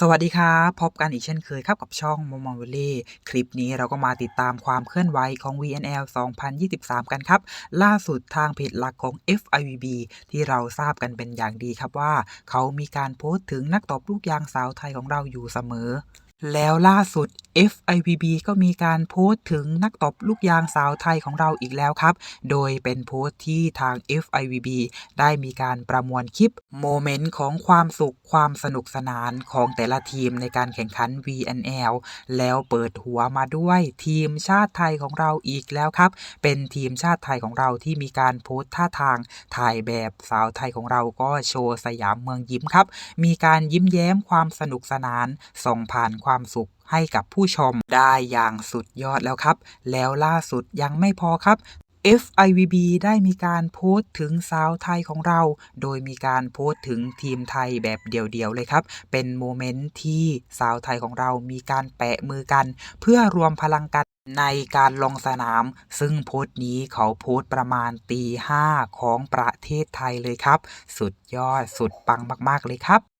สวัสดีครับพบกันอีกเช่นเคยครับกับช่อง m o m o v a l l y คลิปนี้เราก็มาติดตามความเคลื่อนไหวของ VNL 2023 กันครับ ล่าสุดทางเพจหลักของ FIVB ที่เราทราบกันเป็นอย่างดีครับว่า เขามีการโพสต์ถึงนักตบลูกยางสาวไทยของเราอยู่เสมอ แล้วล่าสุด FIVB ก็มีการโพสต์ถึงนักตบลูกยางสาวไทยของเราอีกแล้วครับ โดยเป็นโพสต์ที่ทาง FIVB ได้มีการประมวลคลิปโมเมนต์ของความสุขความสนุกสนานของแต่ละทีมในการแข่งขัน VNL แล้วเปิดหัวมาด้วยทีมชาติไทยของเราอีกแล้วครับ เป็นทีมชาติไทยของเราที่มีการโพสต์ท่าทางถ่ายแบบสาวไทยของเราก็โชว์สยามเมืองยิ้มครับ มีการยิ้มแย้มความสนุกสนานส่งผ่านความสุขให้กับผู้ชมได้อย่างสุดยอดแล้วครับ แล้วล่าสุดยังไม่พอครับ FIVB ได้มีการโพสต์ถึงสาวไทยของเรา โดยมีการโพสต์ถึงทีมไทยแบบเดี่ยวๆเลยครับ เป็นโมเมนต์ที่สาวไทยของเรามีการแปะมือกัน เพื่อรวมพลังกันในการลงสนาม ซึ่งโพสต์นี้เขาโพสต์ประมาณตีห้าของประเทศไทยเลยครับ สุดยอดสุดปังมากๆเลยครับ